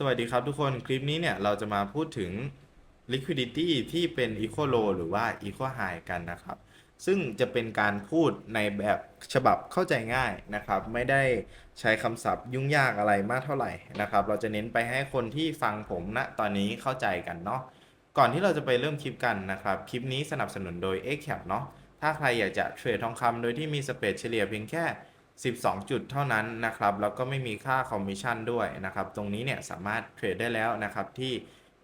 สวัสดีครับทุกคนคลิปนี้เนี่ยเราจะมาพูดถึง liquidity ที่เป็น equal low หรือว่า equal high กันนะครับ ซึ่งจะเป็นการพูดในแบบฉบับเข้าใจง่ายนะครับ ไม่ได้ใช้คำศัพท์ยุ่งยากอะไรมากเท่าไหร่นะครับ เราจะเน้นไปให้คนที่ฟังผมณตอนนี้เข้าใจกันเนาะก่อนที่เราจะไปเริ่มคลิปกันนะครับ คลิปนี้สนับสนุนโดย x c a p เนาะถ้าใครอยากจะเทรดทองคำโดยที่มีสเปรดเฉลี่ยเพียงแค่ 12 จุดเท่านั้นนะครับ แล้วก็ไม่มีค่าคอมมิชชั่นด้วยนะครับ ตรงนี้เนี่ยสามารถเทรดได้แล้วนะครับที่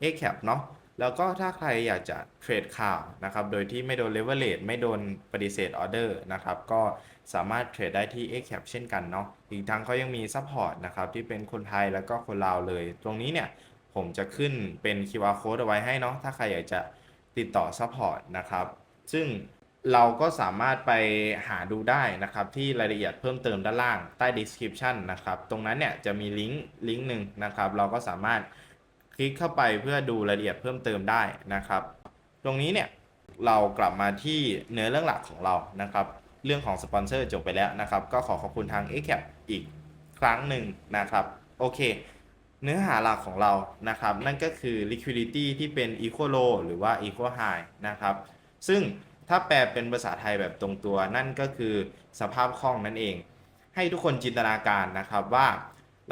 a c a p เนาะแล้วก็ถ้าใครอยากจะเทรดข่าวนะครับ โดยที่ไม่โดนเลเวลเล e ไม่โดนปฏิเสธออเดอร์นะครับ ก็สามารถเทรดได้ที่ a c a p เช่นกันเนาะ อีกทั้งเขายังมีซัพพอร์ตนะครับที่เป็นคนไทยแล้วก็คนลาวเลย ตรงนี้เนี่ยผมจะขึ้นเป็น QR code เอาไว้ให้เนาะ ถ้าใครอยากจะติดต่อซัพพอร์ตนะครับ ซึ่ง เราก็สามารถไปหาดูได้นะครับที่รายละเอียดเพิ่มเติมด้านล่างใต้ description นะครับ ตรงนั้นเนี่ยจะมีลิงก์ลิงก์หนึ่งนะครับ เราก็สามารถคลิกเข้าไปเพื่อดูรายละเอียดเพิ่มเติมได้นะครับ ตรงนี้เนี่ยเรากลับมาที่เนื้อเรื่องหลักของเรานะครับ เรื่องของสปอนเซอร์จบไปแล้วนะครับ ก็ขอขอบคุณทาง a c a p อีกครั้งหนึ่งนะครับ โอเค เนื้อหาหลักของเรานะครับ นั่นก็คือ liquidity ที่เป็น equal low หรือว่า equal high นะครับ ซึ่ง ถ้าแปลเป็นภาษาไทยแบบตรงตัวนั่นก็คือสภาพคล่องนั่นเอง ให้ทุกคนจินตนาการนะครับว่า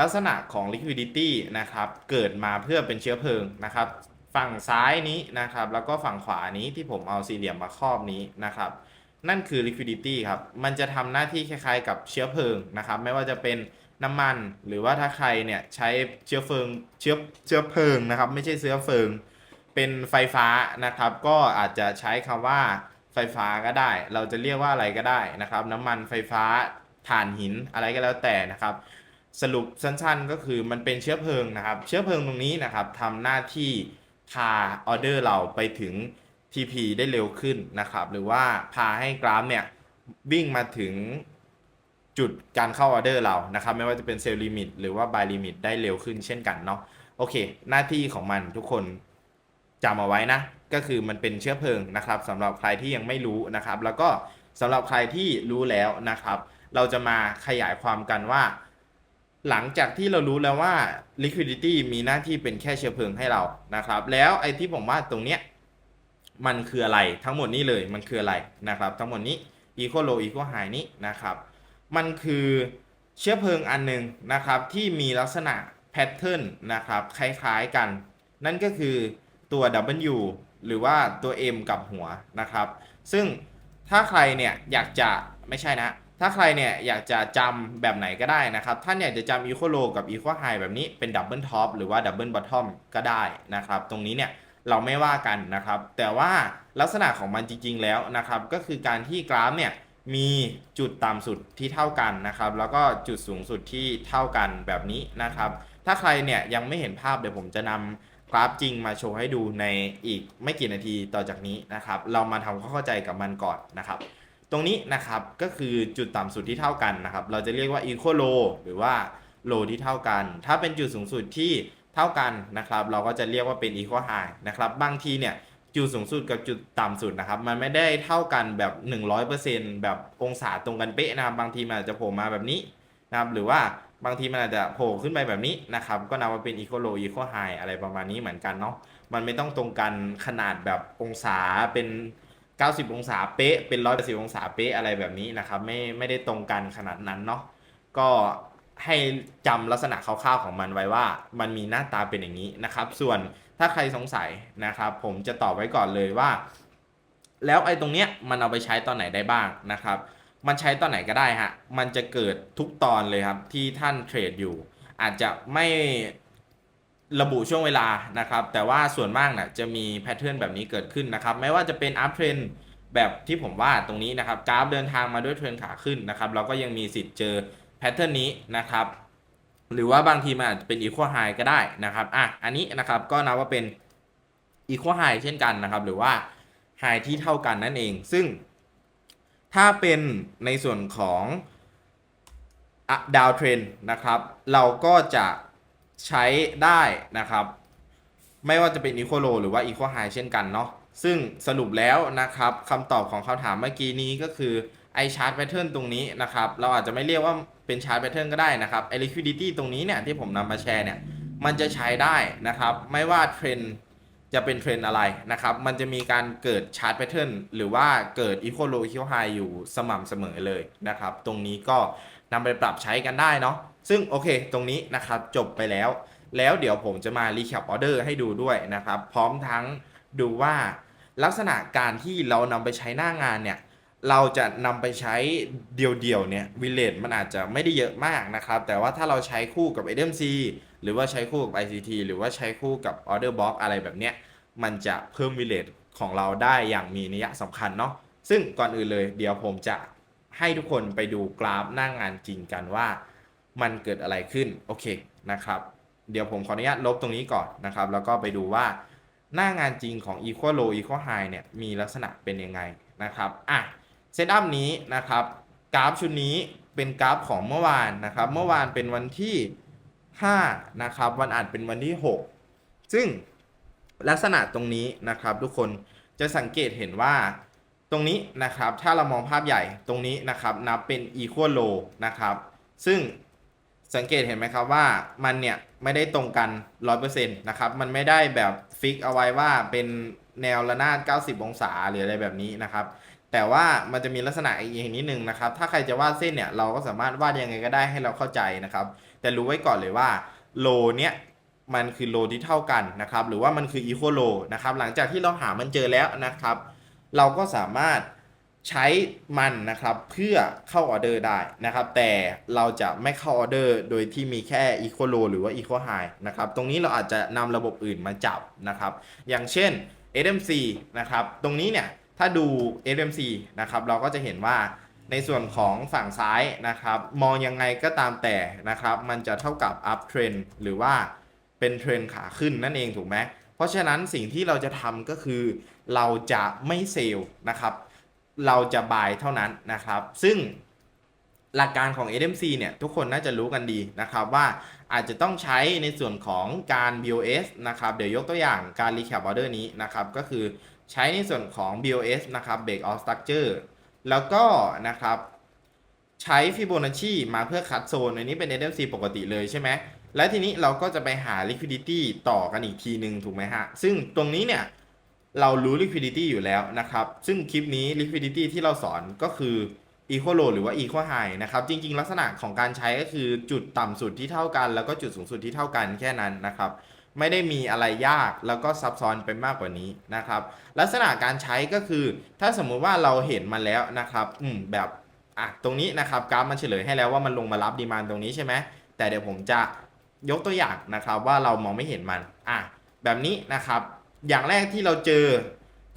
ลักษณะของ liquidity นะครับเกิดมาเพื่อเป็นเชื้อเพลิงนะครับ ฝั่งซ้ายนี้นะครับ แล้วก็ฝั่งขวานี้ที่ผมเอาสี่เหลี่ยมมาครอบนี้นะครับ นั่นคือ liquidity ครับ มันจะทำหน้าที่คล้ายๆ กับเชื้อเพลิงนะครับ ไม่ว่าจะเป็นน้ำมันหรือว่าถ้าใครเนี่ยใช้เชื้อเพลิงเชื้อเชื้อเพลิงนะครับ ไม่ใช่เชื้อเพลิง เป็นไฟฟ้านะครับ ก็อาจจะใช้คำว่า ไฟฟ้าก็ได้ เราจะเรียกว่าอะไรก็ได้นะครับ น้ำมันไฟฟ้าถ่านหินอะไรก็แล้วแต่นะครับ สรุปสั้นๆก็คือมันเป็นเชื้อเพลิงนะครับ เชื้อเพลิงตรงนี้นะครับทำหน้าที่พาออเดอร์เราไปถึง TP ได้เร็วขึ้นนะครับ หรือว่าพาให้กราฟเนี่ยวิ่งมาถึงจุดการเข้าออเดอร์เรานะครับ ไม่ว่าจะเป็นเซลล์ลิมิตหรือว่าบายลิมิตได้เร็วขึ้นเช่นกันเนาะโอเค หน้าที่ของมันทุกคนจำเอาไว้นะ ก็คือมันเป็นเชื้อเพลิงนะครับสำหรับใครที่ยังไม่รู้นะครับ แล้วก็สำหรับใครที่รู้แล้วนะครับ เราจะมาขยายความกันว่า หลังจากที่เรารู้แล้วว่า liquidity มีหน้าที่เป็นแค่เชื้อเพลิงให้เรานะครับ แล้วไอ้ที่ผมว่าตรงเนี้ยมันคืออะไรทั้งหมดนี้เลยมันคืออะไรนะครับ ทั้งหมดนี้ equal low equal high นี้นะครับ มันคือเชื้อเพลิงอันหนึงนะครับ ที่มีลักษณะแพทเทิร์นนะครับ คล้ายๆกัน นั่นก็คือตัว W หรือว่าตัว M กับหัวนะครับ ซึ่งถ้าใครเนี่ยอยากจะไม่ใช่นะ ถ้าใครเนี่ยอยากจะจำแบบไหนก็ได้นะครับ ท่านอยากจะจำ equal low กับ equal high แบบนี้เป็น double top หรือว่า double bottom ก็ได้นะครับ ตรงนี้เนี่ยเราไม่ว่ากันนะครับ แต่ว่าลักษณะของมันจริง ๆ แล้วนะครับ ก็คือการที่กราฟเนี่ยมีจุดต่ำสุดที่เท่ากันนะครับ แล้วก็จุดสูงสุดที่เท่ากันแบบนี้นะครับ ถ้าใครเนี่ยยังไม่เห็นภาพเดี๋ยวผมจะนำ กราฟจริงมาโชว์ให้ดูในอีกไม่กี่นาทีต่อจากนี้นะครับ เรามาทำความเข้าใจกับมันก่อนนะครับ ตรงนี้นะครับก็คือจุดต่ำสุดที่เท่ากันนะครับ เราจะเรียกว่า equal low หรือว่า low ที่เท่ากัน ถ้าเป็นจุดสูงสุดที่เท่ากันนะครับ เราก็จะเรียกว่าเป็น equal high นะครับ บางทีเนี่ยจุดสูงสุดกับจุดต่ำสุดนะครับ มันไม่ได้เท่ากันแบบ 100%แบบองศาตรงกันเป๊ะนะครับ บางทีมันอาจจะโผล่มาแบบนี้นะครับ หรือว่า บางทีมันอาจจะโผล่ขึ้นไปแบบนี้นะครับ ก็นับว่าเป็น equal low equal high อะไรประมาณนี้เหมือนกันเนาะมันไม่ต้องตรงกันขนาดแบบองศาเป็น 90 องศาเป๊ะเป็น 180 องศาเป๊ะอะไรแบบนี้นะครับ ไม่ไม่ได้ตรงกันขนาดนั้นเนาะก็ให้จำลักษณะคร่าวๆของมันไว้ว่า มันมีหน้าตาเป็นอย่างนี้นะครับ ส่วนถ้าใครสงสัยนะครับ ผมจะตอบไว้ก่อนเลยว่า แล้วไอ้ตรงเนี้ยมันเอาไปใช้ตอนไหนได้บ้างนะครับ มันใช้ตอนไหนก็ได้ฮะ มันจะเกิดทุกตอนเลยครับที่ท่านเทรดอยู่ อาจจะไม่ระบุช่วงเวลานะครับ แต่ว่าส่วนมากนะ่ะจะมีแพทเทิร์นแบบนี้เกิดขึ้นนะครับ ไม่ว่าจะเป็นอัพเทรนแบบที่ผมว่าตรงนี้นะครับกราฟเดินทางมาด้วยเทรนขาขึ้นนะครับ เราก็ยังมีสิทธิ์เจอแพทเทิร์นนี้นะครับ หรือว่าบางทีมันอาจจะเป็น equal high ก็ได้นะครับอะอันนี้นะครับก็นับว่าเป็น equal high เช่นกันนะครับ หรือว่า high ที่เท่ากันนั่นเอง ซึ่ง ถ้าเป็นในส่วนของดาวเทรนนะครับ เราก็จะใช้ได้นะครับ ไม่ว่าจะเป็น equal low หรือว่า equal high เช่นกันเนาะซึ่งสรุปแล้วนะครับคำตอบของคำถามเมื่อกี้นี้ก็คือไอชาร์ตแพทเทิร์นตรงนี้นะครับ เราอาจจะไม่เรียกว่าเป็นชาร์ตแพทเทิร์นก็ได้นะครับไอ liquidity ตรงนี้เนี่ยที่ผมนำมาแชร์เนี่ย มันจะใช้ได้นะครับ ไม่ว่าเทรน จะเป็นเทรนอะไรนะครับ มันจะมีการเกิดชาร์ตแพทเทิร์นหรือว่าเกิดอีโคโลอีโคไฮอยู่สม่ำเสมอเลยนะครับ ตรงนี้ก็นำไปปรับใช้กันได้เนาะ ซึ่งโอเค ตรงนี้นะครับจบไปแล้ว แล้วเดี๋ยวผมจะมารีแคปออเดอร์ให้ดูด้วยนะครับ พร้อมทั้งดูว่าลักษณะการที่เรานำไปใช้หน้างานเนี่ย เราจะนำไปใช้เดี่ยวๆเนี่ยวิเลตมันอาจจะไม่ได้เยอะมากนะครับ แต่ว่าถ้าเราใช้คู่กับ SMC หรือว่าใช้คู่กับ ICT หรือว่าใช้คู่กับ Order Box อะไรแบบเนี้ย มันจะเพิ่มวิเลตของเราได้อย่างมีนัยสำคัญเนาะ ซึ่งก่อนอื่นเลยเดี๋ยวผมจะให้ทุกคนไปดูกราฟหน้างานจริงกันว่า มันเกิดอะไรขึ้น โอเคนะครับ เดี๋ยวผมขออนุญาตลบตรงนี้ก่อนนะครับ แล้วก็ไปดูว่าหน้างานจริงของ Equal Low Equal High เนี่ยมีลักษณะเป็นยังไงนะครับ อะเซตอัพนี้นะครับ กราฟชุดนี้เป็นกราฟของเมื่อวานนะครับ เมื่อวานเป็นวันที่ 5 นะครับ วันอ่านเป็นวันที่ 6 ซึ่งลักษณะตรงนี้นะครับทุกคนจะสังเกตเห็นว่าตรงนี้นะครับ ถ้าเรามองภาพใหญ่ตรงนี้นะครับนับเป็น equal low นะครับ ซึ่งสังเกตเห็นไหมครับว่ามันเนี่ยไม่ได้ตรงกัน 100%นะครับ มันไม่ได้แบบฟิกเอาไว้ว่าเป็นแนวระนาด 90 องศาหรืออะไรแบบนี้นะครับ แต่ว่ามันจะมีลักษณะอีกอย่างนิดนึงนะครับ ถ้าใครจะวาดเส้นเนี่ยเราก็สามารถวาดยังไงก็ได้ให้เราเข้าใจนะครับ แต่รู้ไว้ก่อนเลยว่าโลเนี่ยมันคือโลที่เท่ากันนะครับหรือว่ามันคืออีโคโลนะครับหลังจากที่เราหามันเจอแล้วนะครับ เราก็สามารถใช้มันนะครับเพื่อเข้าออเดอร์ได้นะครับ แต่เราจะไม่เข้าออเดอร์โดยที่มีแค่อีโคโลหรือว่าอีโคไฮนะครับ ตรงนี้เราอาจจะนำระบบอื่นมาจับนะครับ อย่างเช่น SMC นะครับ ตรงนี้เนี่ย ถ้าดู FMC นะครับ เราก็จะเห็นว่า ในส่วนของฝั่งซ้ายนะครับ มองยังไงก็ตามแต่นะครับ มันจะเท่ากับ up trend หรือว่าเป็นเทรนขาขึ้นนั่นเองถูกไหมเพราะฉะนั้นสิ่งที่เราจะทำก็คือ เราจะไม่เซลล์นะครับ เราจะบายเท่านั้นนะครับ ซึ่งหลักการของ SMC เนี่ยทุกคนน่าจะรู้กันดีนะครับว่าอาจจะต้องใช้ในส่วนของการ BOS นะครับเดี๋ยวยกตัวอย่างการ recap order นี้นะครับก็คือใช้ในส่วนของ BOS นะครับ Break of Structure แล้วก็นะครับ ใช้ Fibonacci มาเพื่อคัดโซน อันนี้เป็น SMC ปกติเลยใช่ไหม และทีนี้เราก็จะไปหา liquidity ต่อกันอีกทีหนึ่งถูกไหมฮะ ซึ่งตรงนี้เนี่ยเรารู้ liquidity อยู่แล้วนะครับ ซึ่งคลิปนี้ liquidity ที่เราสอนก็คือ equal low หรือว่า equal high นะครับ จริง ๆ ลักษณะของการใช้ก็คือจุดต่ำสุดที่เท่ากัน แล้วก็จุดสูงสุดที่เท่ากันแค่นั้นนะครับ ไม่ได้มีอะไรยากแล้วก็ซับซ้อนไปมากกว่านี้นะครับ ลักษณะการใช้ก็คือถ้าสมมุติว่าเราเห็นมันแล้วนะครับอืมแบบอะตรงนี้นะครับกราฟมันเฉลยให้แล้วว่ามันลงมารับดีมานตรงนี้ใช่ไหมแต่เดี๋ยวผมจะยกตัวอย่างนะครับว่าเรามองไม่เห็นมันอะแบบนี้นะครับ อย่างแรกที่เราเจอ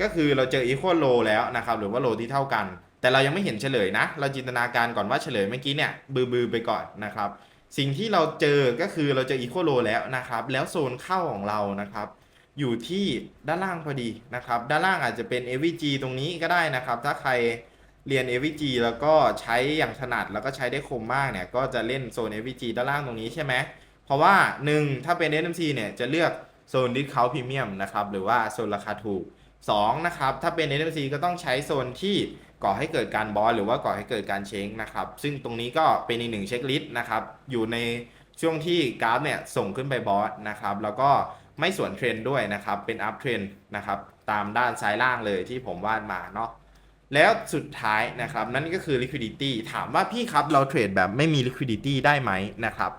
ก็คือเราเจอ equal low แล้วนะครับหรือว่า low ที่เท่ากัน แต่เรายังไม่เห็นเฉลยนะ เราจินตนาการก่อนว่าเฉลยเมื่อกี้เนี่ยบือบือๆไปก่อนนะครับ สิ่งที่เราเจอก็คือเราเจอ equal low แล้วนะครับ แล้วโซนเข้าของเรานะครับ อยู่ที่ด้านล่างพอดีนะครับ ด้านล่างอาจจะเป็น AVG ตรงนี้ก็ได้นะครับ ถ้าใครเรียน AVG แล้วก็ใช้อย่างถนัดแล้วก็ใช้ได้คมมากเนี่ย ก็จะเล่นโซน AVG ด้านล่างตรงนี้ใช่ไหม เพราะว่า 1 ถ้าเป็น NMC เนี่ยจะเลือกโซน discount premium นะครับ หรือว่าโซนราคาถูก 2 นะครับ ถ้าเป็น NMC ก็ต้องใช้โซนที่ ก่อให้เกิดการบอสหรือว่าก่อให้เกิดการเช้งนะครับ ซึ่งตรงนี้ก็เป็นอีกหนึ่งเช็คลิสต์นะครับ อยู่ในช่วงที่กราฟเนี่ยส่งขึ้นไปบอสนะครับ แล้วก็ไม่สวนเทรนด์ด้วยนะครับ เป็นอัพเทรนด์นะครับ ตามด้านซ้ายล่างเลยที่ผมวาดมาเนาะ แล้วสุดท้ายนะครับ นั่นก็คือ liquidity ถามว่าพี่ครับเราเทรดแบบไม่มี liquidity ได้ไหมนะครับ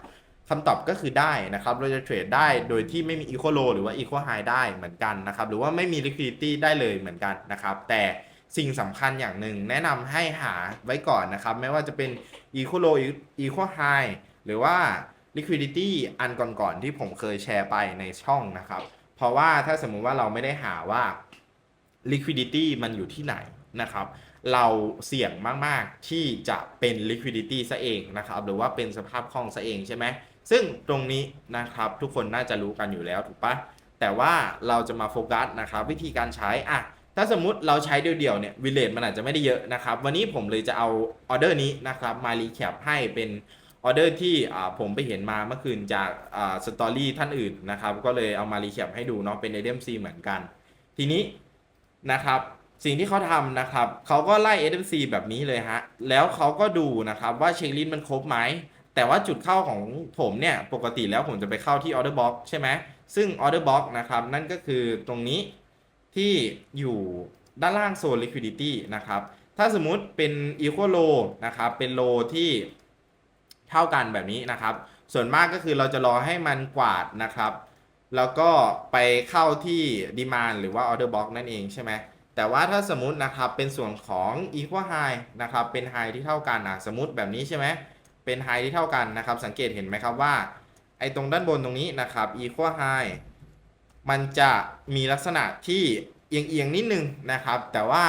คำตอบก็คือได้นะครับ เราจะเทรดได้โดยที่ไม่มี equal low หรือว่า equal high ได้เหมือนกันนะครับ หรือว่าไม่มี liquidity ได้เลยเหมือนกันนะครับ แต่ สิ่งสำคัญอย่างหนึ่งแนะนำให้หาไว้ก่อนนะครับ ไม่ว่าจะเป็น equal low equal high หรือว่า liquidity อันก่อนๆที่ผมเคยแชร์ไปในช่องนะครับ เพราะว่าถ้าสมมุติว่าเราไม่ได้หาว่า liquidity มันอยู่ที่ไหนนะครับ เราเสี่ยงมาก ๆ ที่จะเป็น liquidity ซะเองนะครับ หรือว่าเป็นสภาพคล่องซะเองใช่ไหม ซึ่งตรงนี้นะครับทุกคนน่าจะรู้กันอยู่แล้วถูกปะแต่ว่าเราจะมาโฟกัสนะครับ วิธีการใช้อะ ถ้าสมมุติเราใช้เดี่ยวๆเนี่ยวิเลตมันอาจจะไม่ได้เยอะนะครับ วันนี้ผมเลยจะเอาออเดอร์นี้นะครับมารีแคปให้เป็นออเดอร์ที่ผมไปเห็นมาเมื่อคืนจากสตอรี่ท่านอื่นนะครับ ก็เลยเอามารีแคปให้ดูเนาะเป็น ADMC เหมือนกัน ทีนี้นะครับสิ่งที่เขาทำนะครับเขาก็ไล่ SMC แบบนี้เลยฮะ แล้วเขาก็ดูนะครับว่าเช็คลิสต์มันครบไหม แต่ว่าจุดเข้าของผมเนี่ย ปกติแล้วผมจะไปเข้าที่ order box ใช่ไหมซึ่ง order box นะครับ นั่นก็คือตรงนี้ ที่อยู่ด้านล่างโซน liquidity นะครับ ถ้าสมมุติเป็น equal low นะครับ เป็น low ที่เท่ากันแบบนี้นะครับ ส่วนมากก็คือเราจะรอให้มันกวาดนะครับ แล้วก็ไปเข้าที่ demand หรือว่า order box นั่นเองใช่ไหมแต่ว่าถ้าสมมตินะครับเป็นส่วนของ equal high นะครับ เป็น high ที่เท่ากันนะสมมติแบบนี้ใช่ไหมเป็น high ที่เท่ากันนะครับ สังเกตเห็นไหมครับว่าไอ้ตรงด้านบนตรงนี้นะครับ equal high มันจะมีลักษณะที่เอียงๆนิดนึงนะครับ แต่ว่า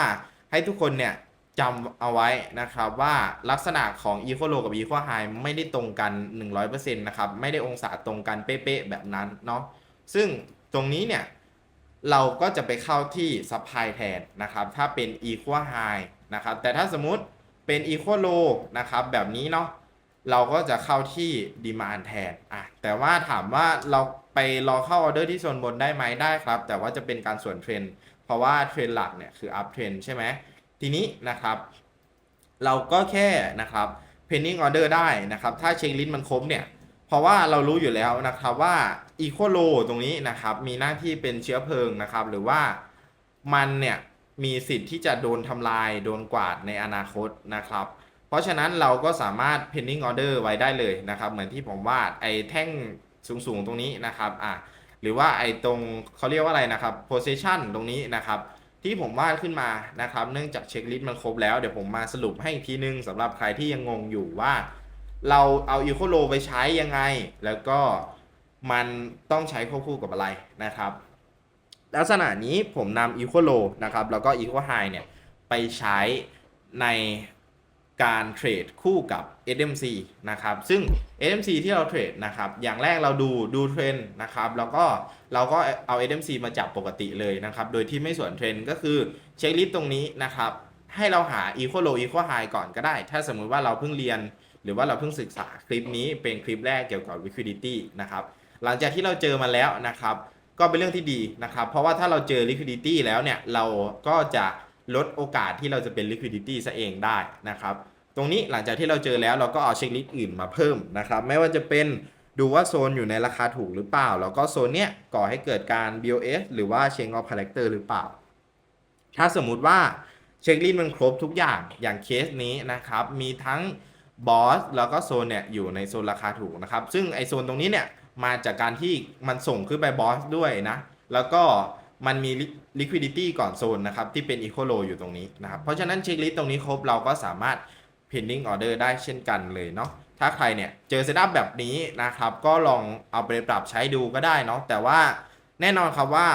ให้ทุกคนเนี่ยจำเอาไว้นะครับว่าลักษณะของ equal low กับ equal high ไม่ได้ตรงกัน 100%นะครับไม่ได้องศาตรงกันเป๊ะๆแบบนั้นเนาะซึ่งตรงนี้เนี่ยเราก็จะไปเข้าที่ supply แทนนะครับถ้าเป็น equal high นะครับแต่ถ้าสมมุติเป็น equal low นะครับแบบนี้เนาะ เราก็จะเข้าที่ demand แทนอะแต่ว่าถามว่าเราไปรอเข้าออเดอร์ที่โซนบนได้ไหมได้ครับ แต่ว่าจะเป็นการส่วนเทรนเพราะว่าเทรนหลักเนี่ยคือ up trend ใช่ไหมทีนี้นะครับ เราก็แค่นะครับ pending order ได้นะครับ ถ้าเช็คลิสต์มันครบเนี่ย เพราะว่าเรารู้อยู่แล้วนะครับว่า equal low ตรงนี้นะครับ มีหน้าที่เป็นเชื้อเพลิงนะครับ หรือว่ามันเนี่ยมีสิทธิ์ที่จะโดนทำลายโดนกวาดในอนาคตนะครับ เพราะฉะนั้นเราก็สามารถ pending order ไว้ได้เลยนะครับ เหมือนที่ผมวาดไอ้แท่งสูงๆตรงนี้นะครับอะหรือว่าไอ้ตรงเขาเรียกว่าอะไรนะครับ position ตรงนี้นะครับที่ผมวาดขึ้นมานะครับ เนื่องจากเช็คลิสต์มันครบแล้ว เดี๋ยวผมมาสรุปให้อีกทีนึงสำหรับใครที่ยังงงอยู่ว่า เราเอาอีโคโลไปใช้ยังไง แล้วก็มันต้องใช้ควบคู่กับอะไรนะครับ ลักษณะนี้ผมนำอีโคโลนะครับแล้วก็อีโคไฮเนี่ยไปใช้ใน การเทรดคู่กับ SMC นะครับ ซึ่ง SMC ที่เราเทรดนะครับ อย่างแรกเราดูดูเทรนด์นะครับ แล้วก็เราก็เอา SMC มาจับปกติเลยนะครับ โดยที่ไม่สวนเทรนด์ก็คือเช็คลิสต์ตรงนี้นะครับ ให้เราหา equal low equal high ก่อนก็ได้ ถ้าสมมุติว่าเราเพิ่งเรียน หรือว่าเราเพิ่งศึกษาคลิปนี้เป็นคลิปแรกเกี่ยวกับ liquidity นะครับ หลังจากที่เราเจอมาแล้วนะครับ ก็เป็นเรื่องที่ดีนะครับ เพราะว่าถ้าเราเจอ liquidity แล้วเนี่ย เราก็จะ ลดโอกาสที่เราจะเป็น liquidity ซะเองได้นะครับ ตรงนี้หลังจากที่เราเจอแล้วเราก็เอาเช็คลิสต์อื่นมาเพิ่มนะครับ ไม่ว่าจะเป็นดูว่าโซนอยู่ในราคาถูกหรือเปล่า แล้วก็โซนเนี้ยก่อให้เกิดการ BOS หรือว่า Chain of Character หรือเปล่า ถ้าสมมุติว่าเช็คลิสต์มันครบทุกอย่างอย่างเคสนี้นะครับ มีทั้งบอสแล้วก็โซนเนี่ยอยู่ในโซนราคาถูกนะครับ ซึ่งไอโซนตรงนี้เนี่ยมาจากการที่มันส่งขึ้นไปบอสด้วยนะ แล้วก็ มันมี liquidity ก่อนโซนนะครับที่เป็น equal low อยู่ตรงนี้นะครับ เพราะฉะนั้นเช็คลิสต์ตรงนี้ครบเราก็สามารถ pending order ได้เช่นกันเลยเนาะถ้าใครเนี่ยเจอเซตอัพแบบนี้นะครับ ก็ลองเอาไปปรับใช้ดูก็ได้เนาะแต่ว่าแน่นอนครับว่า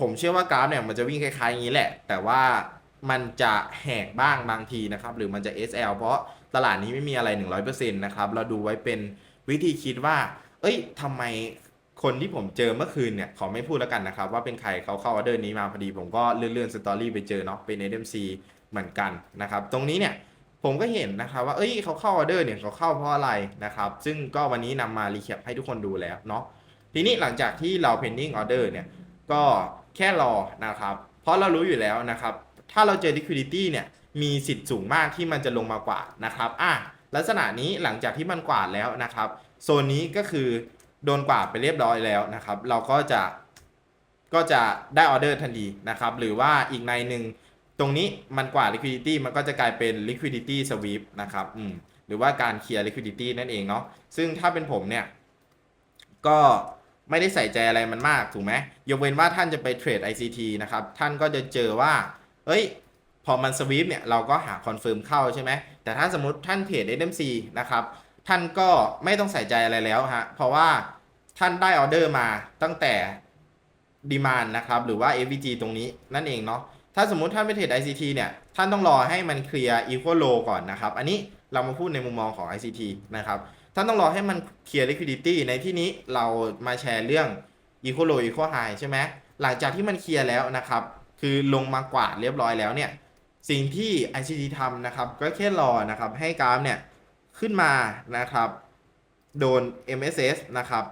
ผมเชื่อว่ากราฟเนี่ยมันจะวิ่งคล้ายๆอย่างนี้แหละ แต่ว่ามันจะแหกบ้างบางทีนะครับ หรือมันจะ SL เพราะตลาดนี้ไม่มีอะไร 100%นะครับ เราดูไว้เป็นวิธีคิดว่า เอ้ยทำไม คนที่ผมเจอเมื่อคืนเนี่ยขอไม่พูดแล้วกันนะครับ ว่าเป็นใครเขาเข้าออเดอร์นี้มาพอดี ผมก็เลื่อนๆสตอรี่ไปเจอเนาะเป็น SMC เหมือนกันนะครับตรงนี้เนี่ยผมก็เห็นนะครับว่าเอ้ยเขาเข้าออเดอร์เนี่ยเขาเข้าเพราะอะไรนะครับซึ่งก็วันนี้นำมารีแคปให้ทุกคนดูแล้วเนาะทีนี้หลังจากที่เรา pending order เนี่ยก็แค่รอนะครับเพราะเรารู้อยู่แล้วนะครับถ้าเราเจอ liquidity เนี่ยมีสิทธิ์สูงมากที่มันจะลงมากว่านะครับอะลักษณะนี้หลังจากที่มันกวาดแล้วนะครับ โซนนี้ก็คือ โดนกวาดไปเรียบร้อยแล้วนะครับ เราก็จะก็จะได้ออเดอร์ทันทีนะครับ หรือว่าอีกในหนึ่งตรงนี้มันกว่า liquidity มันก็จะกลายเป็น liquidity sweep นะครับอืมหรือว่าการเคลียร์ liquidity นั่นเองเนาะซึ่งถ้าเป็นผมเนี่ย ก็ไม่ได้ใส่ใจอะไรมันมากถูกไหมยกเว้นว่าท่านจะไปเทรด ICT นะครับ ท่านก็จะเจอว่า เอ้ย พอมันสวีปเนี่ย เราก็หาคอนเฟิร์มเข้าใช่ไหม แต่ถ้าสมมติท่านเทรด SMC นะครับ ท่านก็ไม่ต้องใส่ใจอะไรแล้วฮะ เพราะว่าท่านได้ออเดอร์มาตั้งแต่ดีมานนะครับ หรือว่า FVG ตรงนี้นั่นเองเนาะ ถ้าสมมุติท่านไปเทรด ICT เนี่ย ท่านต้องรอให้มันเคลียร์ equal low ก่อนนะครับ อันนี้เรามาพูดในมุมมองของ ICT นะครับ ท่านต้องรอให้มันเคลียร์ liquidity ในที่นี้เรามาแชร์เรื่อง equal low equal high ใช่ไหม หลังจากที่มันเคลียร์แล้วนะครับ คือลงมากวาดเรียบร้อยแล้วเนี่ย สิ่งที่ ICT ทำนะครับ ก็แค่รอนะครับให้กราฟเนี่ย ขึ้นมานะครับ โดน MSS นะครับ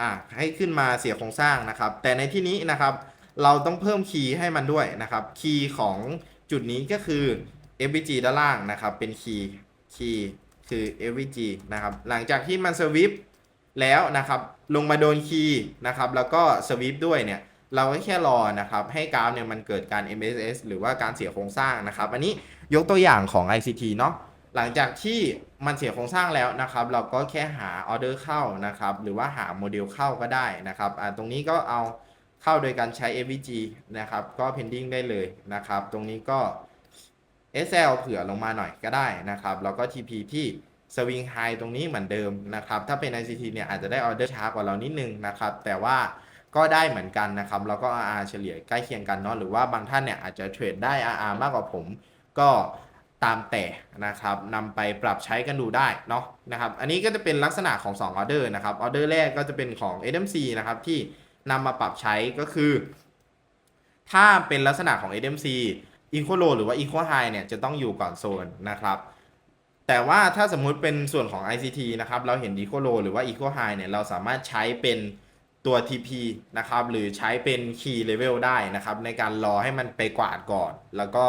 อะให้ขึ้นมาเสียโครงสร้างนะครับ แต่ในที่นี้นะครับ เราต้องเพิ่มคีย์ให้มันด้วยนะครับ คีย์ของจุดนี้ก็คือ FBG ด้านล่างนะครับ เป็นคีย์คีย์คือ AVG นะครับ หลังจากที่มันสวิปแล้วนะครับ ลงมาโดนคีย์นะครับ แล้วก็สวิปด้วยเนี่ย เราก็แค่รอนะครับ ให้กราฟเนี่ยมันเกิดการ MSS หรือว่าการเสียโครงสร้างนะครับ อันนี้ยกตัวอย่างของ ICT เนาะ หลังจากที่มันเสียโครงสร้างแล้วนะครับ เราก็แค่หาออเดอร์เข้านะครับ หรือว่าหาโมเดลเข้าก็ได้นะครับตรงนี้ก็เอาเข้าโดยการใช้ AVG นะครับ ก็ pending ได้เลยนะครับ ตรงนี้ก็ SL เผื่อลงมาหน่อยก็ได้นะครับ แล้วก็ TP ที่สวิงไฮตรงนี้เหมือนเดิมนะครับ ถ้าเป็น ICT เนี่ยอาจจะได้ออเดอร์ช้ากว่าเรานิดนึงนะครับ แต่ว่าก็ได้เหมือนกันนะครับ แล้วก็ RR เฉลี่ยใกล้เคียงกันเนาะ หรือว่าบางท่านเนี่ยอาจจะเทรดได้ RR มากกว่าผม ก็ ตามแต่นะครับนำไปปรับใช้กันดูได้เนาะนะครับอันนี้ก็จะเป็นลักษณะของ2ออเดอร์นะครับออเดอร์แรกก็จะเป็นของ SMC นะครับที่นำมาปรับใช้ก็คือ ถ้าเป็นลักษณะของ SMC Equal Low หรือว่า Equal High เนี่ยจะต้องอยู่ก่อนโซนนะครับแต่ว่าถ้าสมมุติเป็นส่วนของ ICT นะครับเราเห็น Equal Low หรือว่า Equal High เนี่ยเราสามารถใช้เป็นตัว TP นะครับหรือใช้เป็น Key Level ได้นะครับในการรอให้มันไปกวาดก่อน แล้วก็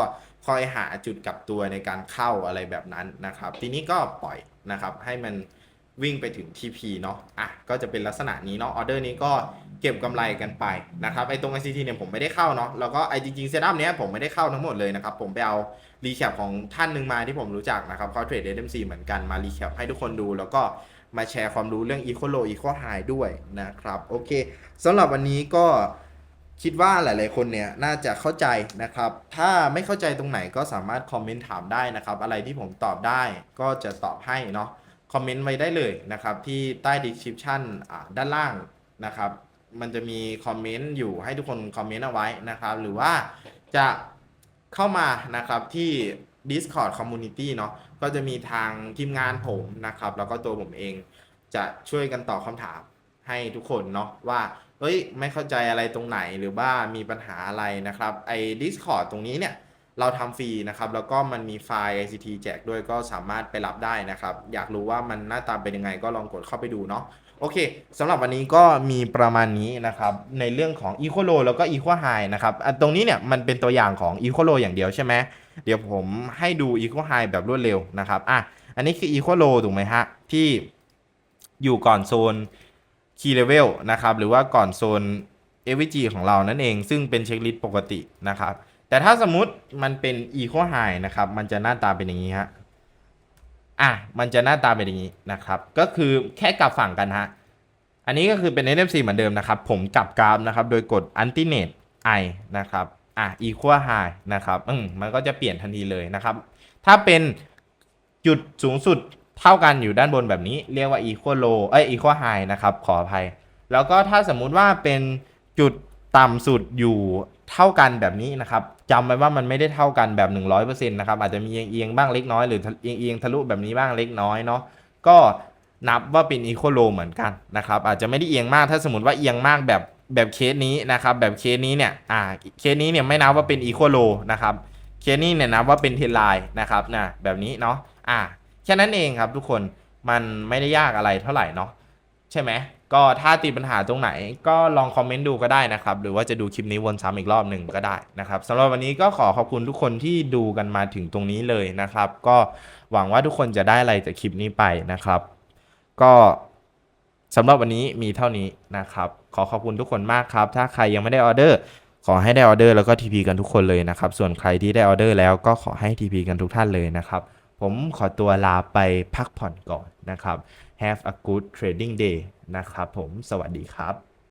คอยหาจุดกลับตัวในการเข้าอะไรแบบนั้นนะครับ ทีนี้ก็ปล่อยนะครับ ให้มันวิ่งไปถึง TP เนาะอะก็จะเป็นลักษณะนี้เนาะออเดอร์นี้ก็เก็บกำไรกันไปนะครับไอ้ตรง ICT เนี่ยผมไม่ได้เข้าเนาะแล้วก็ไอ้จริงๆเซตอัพเนี้ยผมไม่ได้เข้าทั้งหมดเลยนะครับ ผมไปเอารีแคปของท่านหนึ่งมาที่ผมรู้จักนะครับเขาเทรด SMC เหมือนกันมารีแคปให้ทุกคนดู แล้วก็มาแชร์ความรู้เรื่อง Equal Low Equal High ด้วยนะครับโอเคสำหรับวันนี้ก็ คิดว่าหลาย ๆ คนเนี่ยน่าจะเข้าใจนะครับ ถ้าไม่เข้าใจตรงไหนก็สามารถคอมเมนต์ถามได้นะครับ อะไรที่ผมตอบได้ก็จะตอบให้เนาะ คอมเมนต์ไว้ได้เลยนะครับที่ใต้ description อ่าด้านล่างนะครับ มันจะมีคอมเมนต์อยู่ให้ทุกคนคอมเมนต์เอาไว้นะครับ หรือว่าจะเข้ามานะครับที่ Discord Community เนาะ ก็จะมีทางทีมงานผมนะครับ แล้วก็ตัวผมเองจะช่วยกันตอบคำถามให้ทุกคนเนาะว่า เฮ้ยไม่เข้าใจอะไรตรงไหนหรือว่ามีปัญหาอะไรนะครับไอ้ Discord ตรงนี้เนี่ยเราทำฟรีนะครับ แล้วก็มันมีไฟล์ ICT แจกด้วยก็สามารถไปรับได้นะครับ อยากรู้ว่ามันหน้าตาเป็นยังไงก็ลองกดเข้าไปดูเนาะโอเคสำหรับวันนี้ก็มีประมาณนี้นะครับ ในเรื่องของ Equal o แล้วก็ e q u a High นะครับตรงนี้เนี่ยมันเป็นตัวอย่างของ Equal o อย่างเดียวใช่ไหมเดี๋ยวผมให้ดู e q u a High แบบรวดเร็วนะครับอะอันนี้คือ Equal o ถูกไหมฮะที่อยู่ก่อนโซน Key Level นะครับหรือว่าก่อนโซน AVG ของเรานั่นเอง ซึ่งเป็นเช็คลิสต์ปกตินะครับ แต่ถ้าสมมุติมันเป็น Equal High นะครับ มันจะหน้าตาเป็นอย่างนี้ฮะอะมันจะหน้าตาเป็นอย่างนี้นะครับ ก็คือแค่กลับฝั่งกันฮะอันนี้ก็คือเป็น NFC เหมือนเดิมนะครับ ผมกลับกราฟนะครับ โดยกด Anti Net I นะครับอะ Equal High นะครับอืมมันก็จะเปลี่ยนทันทีเลยนะครับ ถ้าเป็นจุดสูงสุด เท่ากันอยู่ด้านบนแบบนี้เรียกว่า Equal Low เอ้ย Equal High นะครับ ขออภัย แล้วก็ถ้าสมมุติว่าเป็นจุดต่ำสุดอยู่เท่ากันแบบนี้นะครับจำไว้ว่ามันไม่ได้เท่ากันแบบ 100%นะครับอาจจะมีเอียงๆบ้างเล็กน้อยหรือเอียงๆทะลุแบบนี้บ้างเล็กน้อยเนาะก็นับว่าเป็นอีโคโลเหมือนกันนะครับอาจจะไม่ได้เอียงมากถ้าสมมติว่าเอียงมากแบบแบบเคสนี้นะครับแบบเคสนี้เนี่ยอ่าเคสนี้เนี่ยไม่นับว่าเป็นอีโคโลนะครับเคสนี้เนี่ยนับว่าเป็นเทนไลน์นะครับนะแบบนี้เนาะอ่า แค่นั้นเองครับทุกคนมันไม่ได้ยากอะไรเท่าไหร่เนาะใช่ไหมก็ถ้าติดปัญหาตรงไหนก็ลองคอมเมนต์ดูก็ได้นะครับ หรือว่าจะดูคลิปนี้วนซ้ำอีกรอบหนึ่งก็ได้นะครับสำหรับวันนี้ก็ขอขอบคุณทุกคนที่ดูกันมาถึงตรงนี้เลยนะครับ ก็หวังว่าทุกคนจะได้อะไรจากคลิปนี้ไปนะครับ ก็สำหรับวันนี้มีเท่านี้นะครับ ขอขอบคุณทุกคนมากครับ ถ้าใครยังไม่ได้ออเดอร์ ขอให้ได้ออเดอร์แล้วก็ TP กันทุกคนเลยนะครับ ส่วนใครที่ได้ออเดอร์แล้วก็ขอให้ TP กันทุกท่านเลยนะครับ ผมขอตัวลาไปพักผ่อนก่อนนะครับ Have a good trading day นะครับผมสวัสดีครับ